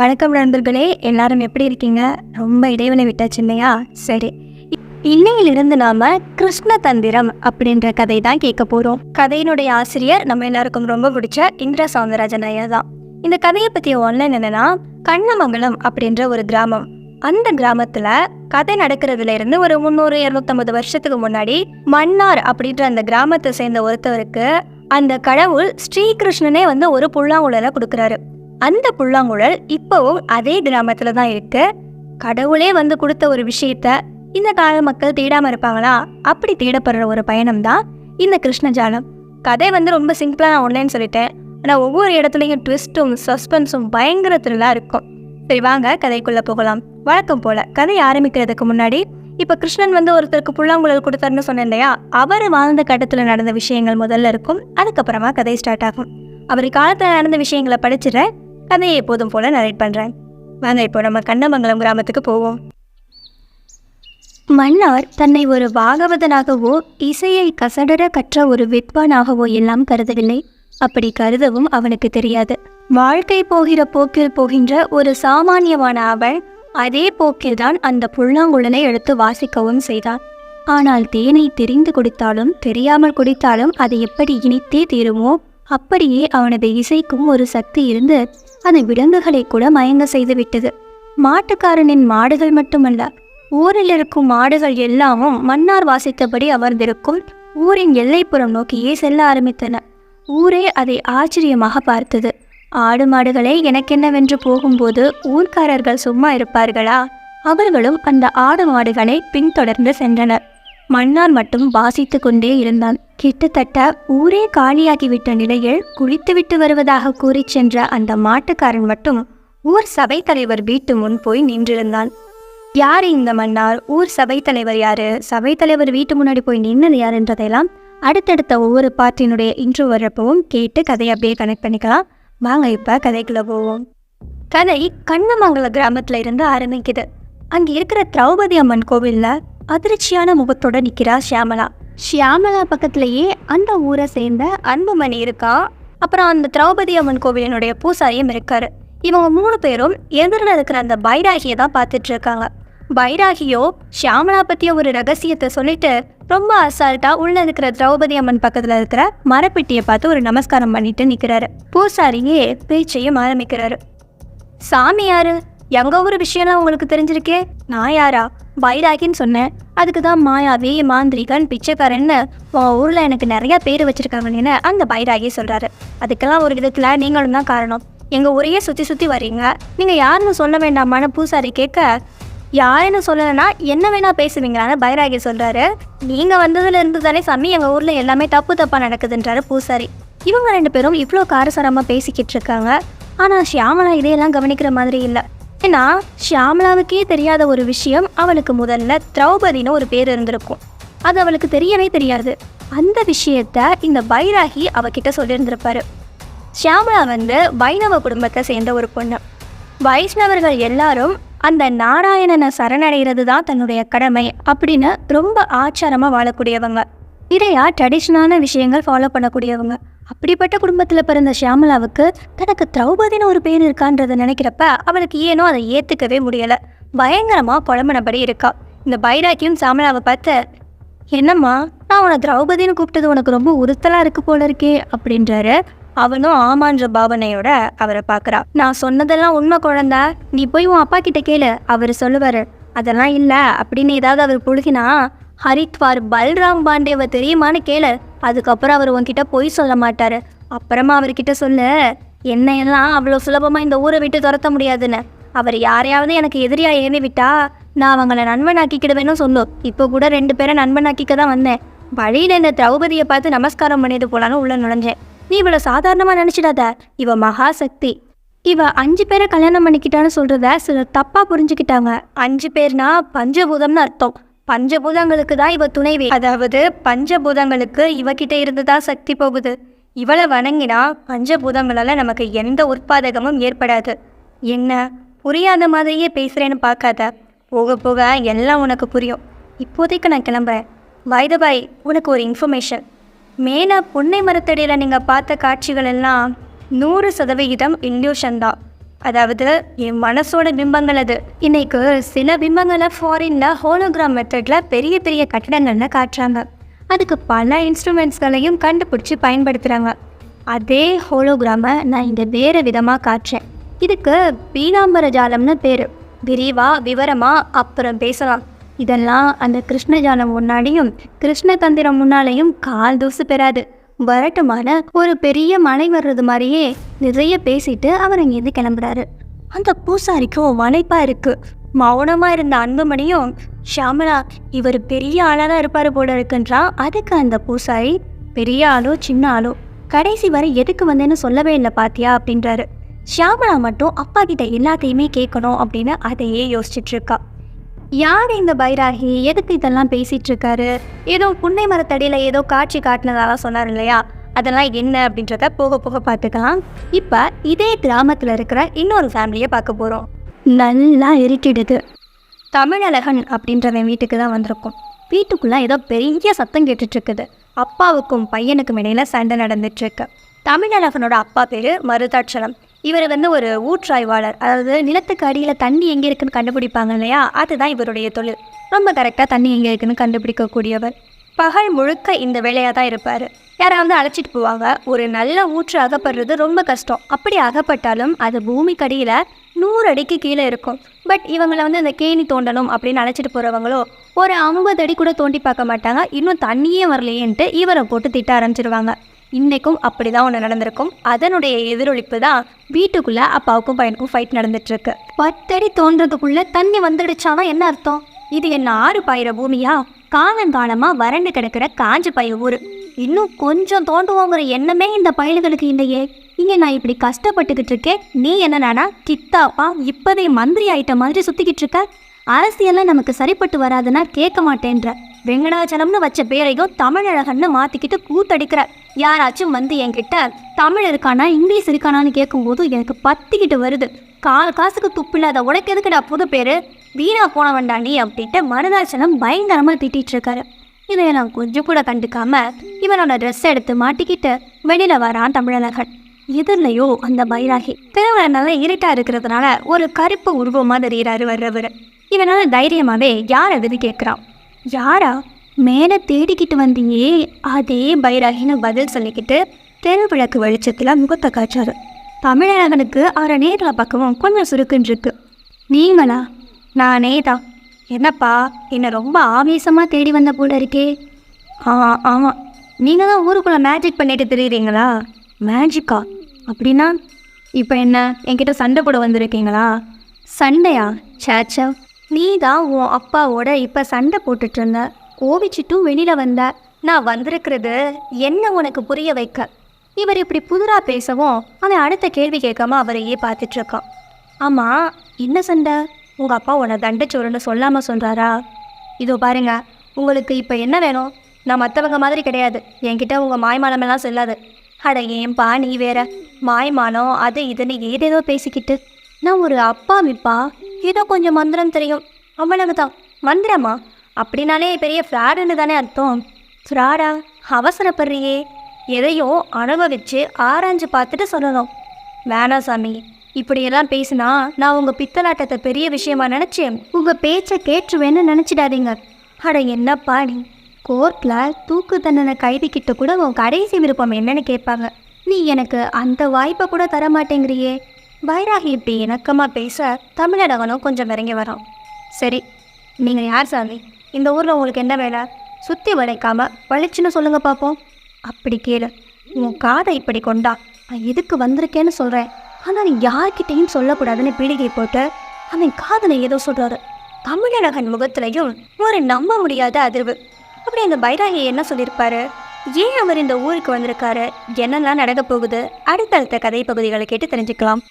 வணக்கம் நண்பர்களே எல்லாரும் எப்படி இருக்கீங்க? ரொம்ப இடைவெளி விட்டாச்சு இல்லையா? சரி. இன்னையிலிருந்து நாம கிருஷ்ண தந்திரம் அப்படின்ற கதை தான் கேட்க போறோம். கதையினுடைய ஆசிரியர் நம்ம எல்லாருக்கும் ரொம்ப பிடிச்ச இந்திரா சவுந்தரராஜன் ஐயா தான். இந்த கதையை பற்றிய ஒன்லைன் என்னன்னா கண்ணமங்கலம் அப்படின்ற ஒரு கிராமம். அந்த கிராமத்துல கதை நடக்கிறதுல இருந்து ஒரு முந்நூறு இரநூத்தம்பது வருஷத்துக்கு முன்னாடி மன்னார் அப்படின்ற அந்த கிராமத்தை சேர்ந்த ஒருத்தவருக்கு அந்த கடவுள் ஸ்ரீகிருஷ்ணனே வந்து ஒரு புல்லாங்குழலை கொடுக்குறாரு. அந்த புல்லாங்குழல் இப்போவும் அதே கிராமத்துல தான் இருக்கு. கடவுளே வந்து கொடுத்த ஒரு விஷயத்த இந்த கால மக்கள் தேடாம இருப்பாங்களா? அப்படி தேடப்படுற ஒரு பயணம் தான் இந்த கிருஷ்ணஜாலம். கதை வந்து ரொம்ப சிம்பிளா நான் ஒன்லைன்னு சொல்லிட்டேன். ஆனால் ஒவ்வொரு இடத்துலையும் ட்விஸ்ட்டும் சஸ்பென்ஸும் பயங்கர த்ரில்லாக இருக்கும். சரி வாங்க கதைக்குள்ள போகலாம். வழக்கம் போல கதை ஆரம்பிக்கிறதுக்கு முன்னாடி இப்போ கிருஷ்ணன் வந்து ஒருத்தருக்கு புல்லாங்குழல் கொடுத்தாருன்னு சொன்னேன் இல்லையா? அவர் வாழ்ந்த கட்டத்தில் நடந்த விஷயங்கள் முதல்ல இருக்கும். அதுக்கப்புறமா கதை ஸ்டார்ட் ஆகும். அவர் காலத்தில் நடந்த விஷயங்களை படிச்சிட கதையை எப்போதும் போல நரேட் பண்ணுறேன் வாங்க இப்போ நம்ம கண்ணமங்கலம் கிராமத்துக்கு போவோம். மன்னார் தன்னை ஒரு பாகவதனாகவோ இசையை கசடர கற்ற ஒரு வித்வானாகவோ எல்லாம் கருதவில்லை. அப்படி கருதவும் அவனுக்கு தெரியாது. வாழ்க்கை போகிற போக்கில் போகின்ற ஒரு சாமானியமான அவன் அதே போக்கில்தான் அந்த புல்லாங்குழலை எடுத்து வாசிக்கவும் செய்தான் ஆனால் தேனை தெரிந்து குடித்தாலும் தெரியாமல் குடித்தாலும் அதை எப்படி இனித்தே தீருமோ அப்படியே அவனது இசைக்கும் ஒரு சக்தி இருந்து அது விலங்குகளை கூட மயங்க செய்துவிட்டது. மாட்டுக்காரனின் மாடுகள் மட்டுமல்ல ஊரில் இருக்கும் மாடுகள் எல்லாமும் மன்னார் வாசித்தபடி அமர்ந்திருக்கும் ஊரின் எல்லைப்புறம் நோக்கியே செல்ல ஆரம்பித்தன. ஊரே அதை ஆச்சரியமாக பார்த்தது. ஆடு மாடுகளை எனக்கென்னவென்று போகும்போது ஊர்க்காரர்கள் சும்மா இருப்பார்களா? அவர்களும் அந்த ஆடு மாடுகளை பின்தொடர்ந்து சென்றனர். மன்னார் மட்டும் வாசித்து கொண்டே இருந்தான். கிட்டத்தட்ட ஊரே காலியாகிவிட்ட நிலையில் குளித்துவிட்டு வருவதாக கூறிச் சென்ற அந்த மாட்டுக்காரன் மட்டும் ஊர் சபை தலைவர் வீட்டு முன் போய் நின்றிருந்தான். யாரு இந்த மன்னார்? ஊர் சபை தலைவர் யாரு? சபை தலைவர் வீட்டு முன்னாடி போய் நின்னது யாருன்றதையெல்லாம் அடுத்தடுத்த ஒவ்வொரு பாட்டினுடைய இன்று வரப்பவும் கேட்டு கதையை அப்படியே கனெக்ட் பண்ணிக்கலாம். வாங்க இப்போ கதைக்குள்ள போவோம். கதை கண்ணமங்கல கிராமத்துல இருந்து ஆரம்பிக்குது. அங்க இருக்கிற திரௌபதி அம்மன் கோவில்ல அதிர்ச்சியான முகத்தோட நிக்கிறா ஷியாமலா. ஷியாமலா பக்கத்திலேயே அந்த ஊரை சேர்ந்த அன்புமணி இருக்கா? அப்புறம் அந்த திரௌபதி அம்மன் கோவிலினுடைய பூசாரியும் இருக்காரு. இவங்க மூணு பேரும் எதிரில் இருக்கிற அந்த பைராகியை தான் பார்த்துட்டு இருக்காங்க. பைராகியோ ஷியாமலா பற்றிய ஒரு ரகசியத்தை சொல்லிட்டு ரொம்ப அசால்ட்டா உள்ள இருக்கிற திரௌபதி அம்மன் பக்கத்தில் இருக்கிற மரப்பெட்டியை பார்த்து ஒரு நமஸ்காரம் பண்ணிட்டு நிற்கிறாரு பூசாரியே பேச்சையும் ஆரம்பிக்கிறாரு. சாமி எங்கள் எங்க ஊர் விஷயம்லாம் உங்களுக்கு தெரிஞ்சிருக்கே? நான் யாரா? பைராகின்னு சொன்னேன். அதுக்கு தான் மாயாவி மாந்திரிகன் பிச்சைக்காரன்னு உன் ஊரில் எனக்கு நிறைய பேர் வச்சிருக்காங்கன்னு அந்த பைராகி சொல்கிறாரு அதுக்கெல்லாம் ஒரு விதத்தில் நீங்களும் தான் காரணம். எங்கள் ஊரையே சுற்றி சுற்றி வரீங்க நீங்கள் யாருன்னு சொல்ல வேண்டாமான்னு பூசாரி கேட்க யாருன்னு சொல்லலைன்னா என்ன வேணால் பேசுவீங்களான்னு பைராகி சொல்கிறாரு நீங்கள் வந்ததுலேருந்து தானே சாமி எங்கள் ஊரில் எல்லாமே தப்பு தப்பாக நடக்குதுன்றாரு பூசாரி. இவங்க ரெண்டு பேரும் இவ்வளோ காரசாரமாக பேசிக்கிட்டு இருக்காங்க. ஆனால் ஷியாமலா இதையெல்லாம் கவனிக்கிற மாதிரி இல்லை. ஏன்னா ஷியாமலாவுக்கே தெரியாத ஒரு விஷயம் அவளுக்கு முதல்ல திரௌபதினு ஒரு பேர் இருந்திருக்கும். அது அவளுக்கு தெரியவே தெரியாது. அந்த விஷயத்த இந்த பைராகி அவகிட்ட சொல்லியிருந்திருப்பாரு ஷியாமலா வந்து வைணவ குடும்பத்தை சேர்ந்த ஒரு பொண்ணு. வைஷ்ணவர்கள் எல்லாரும் அந்த நாராயணனை சரணடைகிறது தான் தன்னுடைய கடமை அப்படின்னு ரொம்ப ஆச்சாரமாக வாழக்கூடியவங்க. நிறையா ட்ரெடிஷ்னலான விஷயங்கள் ஃபாலோ பண்ணக்கூடியவங்க. அப்படிப்பட்ட குடும்பத்தில் பிறந்த ஷியாமலாவுக்கு தனக்கு திரௌபதினு ஒரு பேர் இருக்கான்றதை நினைக்கிறப்ப அவளுக்கு ஏனோ அதை ஏற்றுக்கவே முடியலை. பயங்கரமாக குழம்பினபடி இருக்கா. இந்த பைராக்கியும் சாமலாவை பார்த்து என்னம்மா நான் உன்னை திரௌபதின்னு கூப்பிட்டது உனக்கு ரொம்ப உறுத்தலாக இருக்கு போல இருக்கே அப்படின்றாரு. அவனும் ஆமான்ற பாவனையோட அவரை பார்க்குறா. நான் சொன்னதெல்லாம் உண்மை குழந்தா நீ போய் உன் அப்பா கிட்ட கேளு அவர் சொல்லுவார். அதெல்லாம் இல்லை அப்படின்னு ஏதாவது அவர் புழுகினா ஹரித்வார் பல்ராம் பாண்டேவை தெரியுமான்னு கேளு. அதுக்கப்புறம் அவர் உன்கிட்ட பொய் சொல்ல மாட்டார். அப்புறமா அவர்கிட்ட சொல்லு. என்னையெல்லாம் அவ்வளோ சுலபமாக இந்த ஊரை விட்டு துரத்த முடியாதுன்னு. அவர் யாரையாவது எனக்கு எதிரியாக ஏறி விட்டா நான் அவங்கள நண்பனாக்கிக்கிடுவேன்னு சொல்லும் இப்போ கூட ரெண்டு பேரை நண்பனாக்கிக்க தான் வந்தேன். வழியில் இந்த திரௌபதியை பார்த்து நமஸ்காரம் பண்ணிட்டு போலான்னு உள்ள நுழைஞ்சேன். நீ இவ்வளோ சாதாரணமாக நினச்சிடாத. இவ மகாசக்தி. இவ அஞ்சு பேரை கல்யாணம் பண்ணிக்கிட்டான்னு சொல்கிறத சிலர் தப்பாக புரிஞ்சுக்கிட்டாங்க. அஞ்சு பேர்னா பஞ்சபூதம்னு அர்த்தம். பஞ்சபூதங்களுக்கு தான் இவ துணைவி. அதாவது பஞ்சபூதங்களுக்கு இவகிட்ட இருந்து தான் சக்தி போகுது. இவளை வணங்கினா பஞ்சபூதங்களால் நமக்கு எந்த உற்பாதகமும் ஏற்படாது. என்ன? புரியாத மாதிரியே பேசுகிறேன்னு பார்க்காத. போக போக எல்லாம் உனக்கு புரியும். இப்போதைக்கு நான் கிளம்புறேன். பை பாய் உனக்கு ஒரு இன்ஃபர்மேஷன் மேலே பொன்னை மரத்தடியில் நீங்கள் பார்த்த காட்சிகள் எல்லாம் நூறு சதவிகிதம் இல்யூஷன் தான். அதாவது என் மனசோட பிம்பங்கள் அது. இன்னைக்கு சில பிம்பங்களை ஃபாரின்ல ஹோலோகிராம் மெத்தட்ல பெரிய பெரிய கட்டடங்கள்ல காட்டுறாங்க. அதுக்கு பல இன்ஸ்ட்ருமெண்ட்ஸ்களையும் கண்டுபிடிச்சி பயன்படுத்துகிறாங்க அதே ஹோலோகிராமை நான் இங்கே வேறு விதமாக காட்டுறேன். இதுக்கு பீனாம்பர ஜாலம்னு பேர். விரிவா விவரமாக அப்புறம் பேசலாம். இதெல்லாம் அந்த கிருஷ்ணஜாலம் முன்னாடியும் கிருஷ்ண தந்திரம் முன்னாலேயும் கால் தூசு பெறாது. வரட்டுமான ஒரு பெரிய மலை வர்றது மாதிரியே நிறைய பேசிட்டு அவர் அங்கேருந்து கிளம்புறாரு. அந்த பூசாரிக்கும் வளைப்பா இருக்கு. மௌனமா இருந்த அன்புமணியும் ஷாமலா இவர் பெரிய ஆளாக தான் இருப்பாரு போல இருக்குன்றான் அதுக்கு அந்த பூசாரி பெரிய ஆளோ சின்ன ஆளோ கடைசி வரை எதுக்கு வந்தேன்னு சொல்லவே இல்லை பாத்தியா? அப்படின்றாரு. ஷியாமலா மட்டும் அப்பா கிட்ட எல்லாத்தையுமே கேட்கணும் அப்படின்னு அதையே யோசிச்சுட்டு இருக்கா. யார் இந்த பைராகி? எதுக்கு இதெல்லாம் பேசிட்டு இருக்காரு ஏதோ புன்னை மரத்தடியில் ஏதோ காட்சி காட்டினதாலாம் சொன்னார் இல்லையா? அதெல்லாம் என்ன அப்படின்றத போக போக பார்த்துக்கலாம். இப்போ இதே கிராமத்தில் இருக்கிற இன்னொரு ஃபேமிலியை பார்க்க போகிறோம் நல்லா இருட்டிடுது. தமிழழகன் அப்படின்றவன் வீட்டுக்கு தான் வந்திருக்கும். வீட்டுக்குள்ளே ஏதோ பெரிய சத்தம் கேட்டுட்ருக்குது. அப்பாவுக்கும் பையனுக்கும் இடையில சண்டை நடந்துட்டு இருக்கு தமிழழகனோட அப்பா பேர் மருதாட்சலம் இவர் வந்து ஒரு ஊற்றாய்வாளர் அதாவது நிலத்துக்கு அடியில் தண்ணி எங்கே இருக்குன்னு கண்டுபிடிப்பாங்க இல்லையா? அதுதான் இவருடைய தொழில். ரொம்ப கரெக்டாக தண்ணி எங்கே இருக்குன்னு கண்டுபிடிக்கக்கூடியவர். பகல் முழுக்க இந்த வேலையாக தான் இருப்பார். யாராவது அழைச்சிட்டு போவாங்க. ஒரு நல்ல ஊற்று அகப்படுறது ரொம்ப கஷ்டம். அப்படி அகப்பட்டாலும் அது பூமிக்கடியில் நூறு அடிக்கு கீழே இருக்கும். பட் இவங்களை வந்து அந்த கேணி தோண்டணும் அப்படின்னு அழைச்சிட்டு போகிறவங்களோ ஒரு ஐம்பது அடி கூட தோண்டி பார்க்க மாட்டாங்க. இன்னும் தண்ணியே வரலையேன்ட்டு இவரை போட்டு திட்ட ஆரம்பிச்சிருவாங்க. இன்றைக்கும் அப்படி தான் ஒன்று நடந்திருக்கும். அதனுடைய எதிரொலிப்பு தான் வீட்டுக்குள்ளே அப்பாவுக்கும் பையனுக்கும் ஃபைட் நடந்துட்டுருக்கு. பத்தடி தோன்றதுக்குள்ளே தண்ணி வந்துடுச்சானா என்ன அர்த்தம்? இது என்ன ஆறு பாயிற பூமியா? காலங்காலமாக வறண்டு கிடக்கிற காஞ்ச பயிர் ஊர். இன்னும் கொஞ்சம் தோண்டுவோங்கிற எண்ணமே இந்த பயல்களுக்கு இல்லையே. இங்கே நான் இப்படி கஷ்டப்பட்டுக்கிட்டு இருக்கேன். நீ என்னன்னா கித்தாப்பா இப்போதே மந்திரி ஆயிட்ட மாதிரி சுற்றிக்கிட்டு இருக்க? அரசியெல்லாம் நமக்கு சரிப்பட்டு வராதுன்னா கேட்க மாட்டேன்ற. வெங்கடாச்சலம்னு வச்ச பேரையும் தமிழழகன்னு மாற்றிக்கிட்டு கூத்தடிக்கிற யாராச்சும் வந்து என்கிட்ட தமிழ் இருக்கானா இங்கிலீஷ் இருக்கானான்னு கேட்கும்போது எனக்கு பத்திக்கிட்டு வருது. கால் காசுக்கு துப்பில்லாத உனக்கு எதுக்குடா புது பேர்? வீணா போன வேண்டாண்டி அப்படின்ட்டு மருதாச்சலம் பயங்கரமாக திட்டிகிட்டு இருக்காரு இதை நான் கொஞ்சம் கூட கண்டுக்காம இவனோட ட்ரெஸ் எடுத்து மாட்டிக்கிட்டு வெளியில வரான் தமிழழகன். எதிர்லையோ அந்த பைராகி. திருவிழா நல்லா இருட்டா இருக்கிறதுனால ஒரு கருப்பு உருவமாக தெரிகிறாரு வர்றவர் இவனால தைரியமாவே யார் எதுன்னு கேட்குறான் யாரா? மேலே தேடிக்கிட்டு வந்தீங்க அதே பைராகின்னு பதில் சொல்லிக்கிட்டு தெருவிளக்கு வெளிச்சத்தில் முகத்தை காய்ச்சாரு. தமிழகனுக்கு அவரை நேரில் பார்க்கவும் கொஞ்சம் சுருக்குன்னு இருக்கு நீங்களா? நானே தான். என்னப்பா என்னை ரொம்ப ஆவேசமாக தேடி வந்த போல இருக்கே. ஆ ஆமாம் நீங்கள் தான் ஊருக்குள்ளே மேஜிக் பண்ணிட்டு தெரியுறீங்களா? மேஜிக்கா அப்படின்னா இப்போ என்ன? என்கிட்ட சண்டை போட வந்திருக்கீங்களா? சண்டையா? சேச்சவ் நீ தான் உன் அப்பாவோட இப்போ சண்டை போட்டுட்டு இருந்த கோவிச்சிட்டும் வெளியில் வந்த. நான் வந்திருக்கிறது என்ன உனக்கு புரிய வைக்க? இவர் இப்படி புதுராக பேசவும் அவன் அடுத்த கேள்வி கேட்காம அவரையே பார்த்துட்டு இருக்கான் ஆமாம் என்ன சண்டை? உங்கள் அப்பா உன்னை தண்டச்சோறுன்னு சொல்லாமல் சொல்கிறாரா இதோ பாருங்க உங்களுக்கு இப்போ என்ன வேணும்? நான் மற்றவங்க மாதிரி கிடையாது. என்கிட்ட உங்கள் மாய்மானமெல்லாம் செல்லாது. அட ஏன்பா நீ வேற. மாய்மானம் அது இதுன்னு ஏதேதோ பேசிக்கிட்டு. நான் ஒரு அப்பா அப்பாவிப்பா ஏதோ கொஞ்சம் மந்திரம் தெரியும். அவ்வளவுதான். மந்திரமா? அப்படின்னாலே பெரிய ஃப்ராடுன்னு தானே அர்த்தம். ஃப்ராடா? அவசரப்படுறியே. எதையோ அனுபவிச்சு ஆராய்ஞ்சு பார்த்துட்டு சொல்லணும். வேணாம் சாமி இப்படியெல்லாம் பேசினா நான் உங்கள் பித்தலாட்டத்தை பெரிய விஷயமா நினச்சேன். உங்கள் பேச்சை கேட்டுருவேன்னு நினச்சிடாதீங்க. அட என்னப்பா நீ? கோர்ட்டில் தூக்கு தண்டனை கைதி கிட்ட கூட உன் கடைசி விருப்பம் என்னன்னு கேட்பாங்க. நீ எனக்கு அந்த வாய்ப்பை கூட தர மாட்டேங்கிறியே பைராகி இப்படி இணக்கமாக பேச தமிழடகனும் கொஞ்சம் இறங்கி வரோம். சரி நீங்கள் யார் சாமி? இந்த ஊரில் உங்களுக்கு என்ன வேலை? சுற்றி வளைக்காமல் வலிச்சுன்னு சொல்லுங்கள் பார்ப்போம் அப்படி கேளு உன் காதை இப்படி கொண்டா நான் எதுக்கு வந்திருக்கேன்னு சொல்கிறேன் ஆனால் நீ யார்கிட்டையும் சொல்லக்கூடாதுன்னு பீடிகை போட்டு அவன் காதலை ஏதோ சொல்கிறாரு தமிழழகன் முகத்திலையும் ஒரு நம்ப முடியாத அதிர்வு. அப்படி அந்த பைராகி என்ன சொல்லியிருப்பாரு? ஏன் அவர் இந்த ஊருக்கு வந்திருக்காரு? என்னெல்லாம் நடக்க போகுது? அடுத்தடுத்த கதை பகுதிகளை கேட்டு தெரிஞ்சுக்கலாம்.